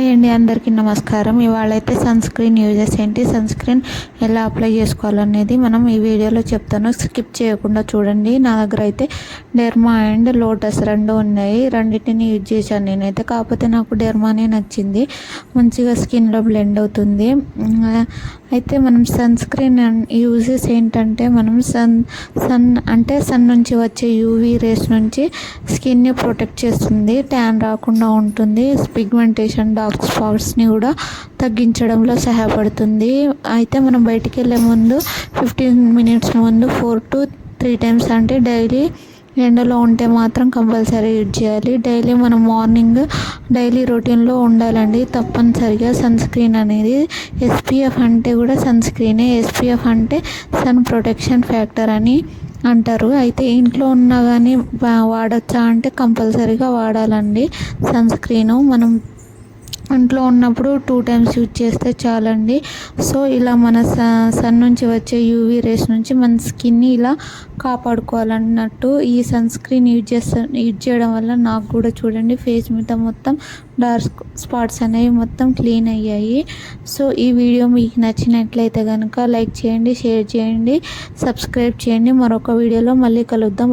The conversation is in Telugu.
హాయ్ అండి అందరికీ నమస్కారం. ఇవాళ అయితే సన్ స్క్రీన్ యూజెస్ ఏంటి? సన్ స్క్రీన్ ఎలా అప్లై చేసుకోవాలనేది మనం ఈ వీడియోలో చెప్తాను. స్కిప్ చేయకుండా చూడండి. నా దగ్గర అయితే డెర్మా అండ్ లోటస్ రెండు ఉన్నాయి. రెండింటిని యూజ్ చేశాను నేనైతే. కాకపోతే నాకు డెర్మానే నచ్చింది. మంచిగా స్కిన్లో బ్లెండ్ అవుతుంది. అయితే మనం సన్ స్క్రీన్ యూజెస్ ఏంటంటే మనం సన్ సన్ అంటే సన్ నుంచి వచ్చే యూవీ రేస్ నుంచి స్కిన్ని ప్రొటెక్ట్ చేస్తుంది. ట్యాన్ రాకుండా ఉంటుంది. పిగ్మెంటేషన్ డార్క్ స్పాట్స్ని కూడా తగ్గించడంలో సహాయపడుతుంది. అయితే మనం బయటికి వెళ్ళే ముందు ఫిఫ్టీన్ మినిట్స్ ముందు ఫోర్ టు త్రీ టైమ్స్ అంటే డైలీ ఎండలో ఉంటే మాత్రం కంపల్సరీ యూజ్ చేయాలి. డైలీ మనం మార్నింగ్ డైలీ రొటీన్లో ఉండాలండి. తప్పనిసరిగా సన్ స్క్రీన్ అనేది ఎస్పీఎఫ్ అంటే కూడా సన్ స్క్రీనే. ఎస్పీఎఫ్ అంటే సన్ ప్రొటెక్షన్ ఫ్యాక్టర్ అని అంటారు. అయితే ఇంట్లో ఉన్నా కానీ వాడచ్చా అంటే కంపల్సరీగా వాడాలండి సన్ స్క్రీను. మనం ఇంట్లో ఉన్నప్పుడు టూ టైమ్స్ యూజ్ చేస్తే చాలండి. సో ఇలా మన సన్ నుంచి వచ్చే యూవీ రేస్ నుంచి మన స్కిన్ని ఇలా కాపాడుకోవాలన్నట్టు ఈ సన్ స్క్రీన్ యూజ్ చేస్తా యూజ్ చేయడం వల్ల నాకు కూడా చూడండి ఫేస్ మీద మొత్తం డార్క్ స్పాట్స్ అనేవి మొత్తం క్లీన్ అయ్యాయి. సో ఈ వీడియో మీకు నచ్చినట్లయితే కనుక లైక్ చేయండి షేర్ చేయండి సబ్స్క్రైబ్ చేయండి. మరొక వీడియోలో మళ్ళీ కలుద్దాం.